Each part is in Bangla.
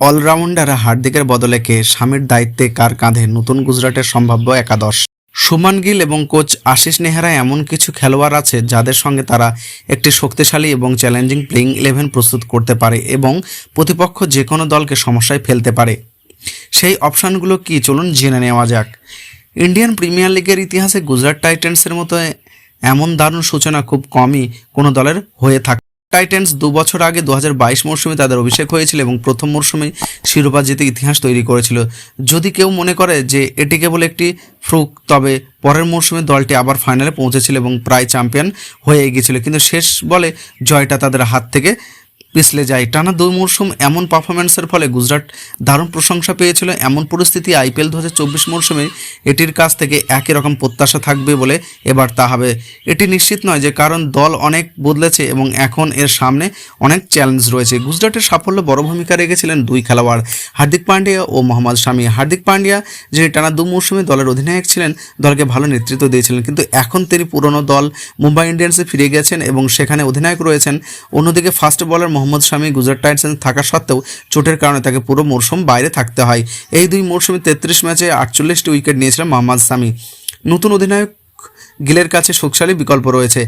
অলরাউন্ডার হার্দিকের বদলে কে স্বামীর দায়িত্বে কার কাঁধে? নতুন গুজরাটের সম্ভাব্য একাদশ। সুমান গিল এবং কোচ আশিস নেহরা এমন কিছু খেলোয়াড় আছে যাদের সঙ্গে তারা একটি শক্তিশালী এবং চ্যালেঞ্জিং প্লেইং ইলেভেন প্রস্তুত করতে পারে এবং প্রতিপক্ষ যে কোনো দলকে সমস্যায় ফেলতে পারে। সেই অপশানগুলো কি? চলুন জেনে নেওয়া যাক। ইন্ডিয়ান প্রিমিয়ার লিগের ইতিহাসে গুজরাট টাইটান্সের মতো এমন দারুণ সূচনা খুব কমই কোনো দলের হয়ে থাকে টাইটান্স দু বছর আগে দু মরশুমে তাদের অভিষেক হয়েছিল এবং প্রথম মরশুমে শিরোপা জিতে ইতিহাস তৈরি করেছিল। যদি কেউ মনে করে যে এটি কেবল একটি ফ্রুক, তবে পরের মরশুমে দলটি আবার ফাইনালে পৌঁছেছিল এবং প্রায় চ্যাম্পিয়ন হয়ে গিয়েছিল। কিন্তু শেষ বলে জয়টা তাদের হাত থেকে পিছলে যায়। টানা দুই মরশুম এমন পারফরম্যান্সের ফলে গুজরাট দারুণ প্রশংসা পেয়েছিল। এমন পরিস্থিতি আইপিএল দু হাজার চব্বিশ মরশুমে এটির কাছ থেকে একই রকম প্রত্যাশা থাকবে বলে এবার তা হবে। এটি নিশ্চিত নয় যে কারণ দল অনেক বদলেছে এবং এখন এর সামনে অনেক চ্যালেঞ্জ রয়েছে। গুজরাটের সাফল্য বড় ভূমিকা রেখেছিলেন দুই খেলোয়াড়, হার্দিক পান্ডিয়া ও মোহাম্মদ শামি। হার্দিক পান্ডিয়া, যিনি টানা দু মরশুমে দলের অধিনায়ক ছিলেন, দলকে ভালো নেতৃত্ব দিয়েছিলেন। কিন্তু এখন তিনি পুরনো দল মুম্বাই ইন্ডিয়ান্সে ফিরে গেছেন এবং সেখানে অধিনায়ক রয়েছেন। অন্যদিকে ফার্স্ট বলার শামি গুজরাট টাইটান্স থাকা সত্ত্বেও চোটের কারণে তাকে পুরো মরশুম বাইরে থাকতে হয়। এই দুই মরশুমে তেত্রিশ ম্যাচে আটচল্লিশটি উইকেট নিয়েছিলেন মোহাম্মদ শামি। নতুন অধিনায়ক গিলের কাছে শক্তিশালী বিকল্প রয়েছে।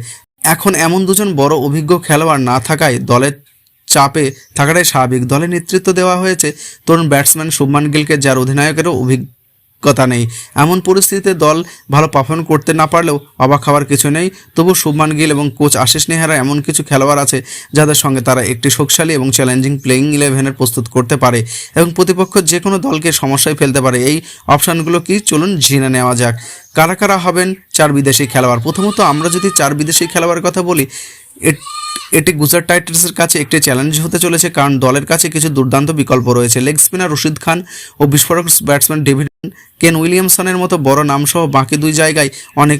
এখন এমন দুজন বড় অভিজ্ঞ খেলোয়াড় না থাকায় দলের চাপে থাকাটাই স্বাভাবিক। দলে নেতৃত্ব দেওয়া হয়েছে তরুণ ব্যাটসম্যান শুভমান গিলকে, যার অধিনায়কেরও অভিজ্ঞতা নেই। এমন পরিস্থিতিতে দল ভালো পারফর্ম করতে না পারলেও অবাক হওয়ার কিছু নেই। তবু শুভমান গিল এবং কোচ আশিস নেহারা এমন কিছু খেলোয়াড় আছে যাদের সঙ্গে তারা একটি শক্তিশালী এবং চ্যালেঞ্জিং প্লেইং ইলেভেনের প্রস্তুত করতে পারে এবং প্রতিপক্ষ যে কোনো দলকে সমস্যায় ফেলতে পারে। এই অপশানগুলো কি? চলুন জেনে নেওয়া যাক। কারা কারা হবেন চার বিদেশি খেলোয়াড়? প্রথমত আমরা যদি চার বিদেশি খেলোয়াড়ের কথা বলি এটি গুজরাট টাইটান্সের কাছে একটি চ্যালেঞ্জ হতে চলেছে, কারণ দলের কাছে কিছু দুর্দান্ত বিকল্প রয়েছে। লেগ স্পিনার রশিদ খান ও বিস্ফোরক ব্যাটসম্যান ডেভিড কেন উইলিয়ামসনের মতো বড় নামসহ বাকি দুই জায়গায় অনেক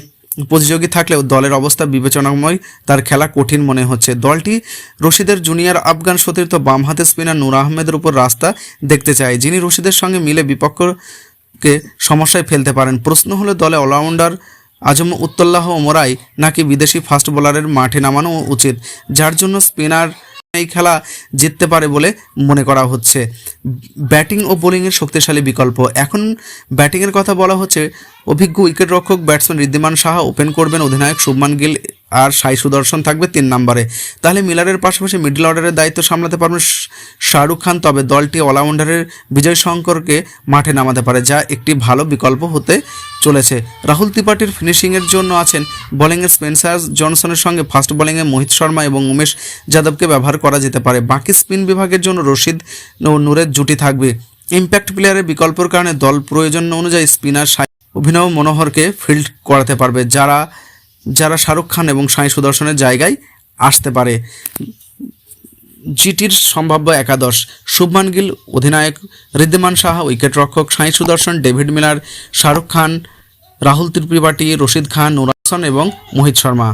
প্রতিযোগী থাকলেও দলের অবস্থা বিবেচনাময়, তার খেলা কঠিন মনে হচ্ছে। দলটি রশিদের জুনিয়র আফগান সতীর্থ বামহাতে স্পিনার নূর আহমেদের উপর রাস্তা দেখতে চায়, যিনি রশিদের সঙ্গে মিলে বিপক্ষকে সমস্যায় ফেলতে পারেন। প্রশ্ন হলো, দলে অলরাউন্ডার আজম উত্তল্লাহ ওমরাই নাকি বিদেশি ফাস্ট বোলারের মাঠে নামানো উচিত, যার জন্য স্পিনার এই খেলা জিততে পারে বলে মনে করা হচ্ছে। ব্যাটিং ও বোলিংয়ের শক্তিশালী বিকল্প। এখন ব্যাটিংয়ের কথা বলা হচ্ছে, অভিজ্ঞ উইকেটরক্ষক ব্যাটসম্যান ঋদ্ধিমান সাহা ওপেন করবেন অধিনায়ক শুভমান গিল আর সাই সুদর্শন থাকবে তিন নম্বরে। তাহলে মিলারের পাশাপাশি মিডল অর্ডারের দায়িত্ব সামলাতে পারবেন শাহরুখ খান, তবে দলটি অলরাউন্ডারের বিজয় শঙ্করকে মাঠে নামাতে পারে, যা একটি ভালো বিকল্প হতে চলেছে। রাহুল ত্রিপাঠীর ফিনিশিংয়ের জন্য আছেন বোলিংয়ের স্পেন্সার জনসনের সঙ্গে ফাস্ট বোলিংয়ে মোহিত শর্মা এবং উমেশ যাদবকে ব্যবহার করা যেতে পারে। বাকি স্পিন বিভাগের জন্য রশিদ ও নূরের জুটি থাকবে। ইম্প্যাক্ট প্লেয়ারের বিকল্পর কারণে দল প্রয়োজন অনুযায়ী স্পিনার অভিনব মনোহরকে ফিল্ড করাতে পারবে, যারা যারা শাহরুখ খান এবং সাই সুদর্শনের জায়গায় আসতে পারে। জিটির সম্ভাব্য একাদশ শুভমান গিল, অধিনায়ক ঋদ্ধিমান সাহা, উইকেটরক্ষক সাই সুদর্শন, ডেভিড মিলার, শাহরুখ খান, রাহুল ত্রিপাঠী রশিদ খান নুরাসন এবং মোহিত শর্মা।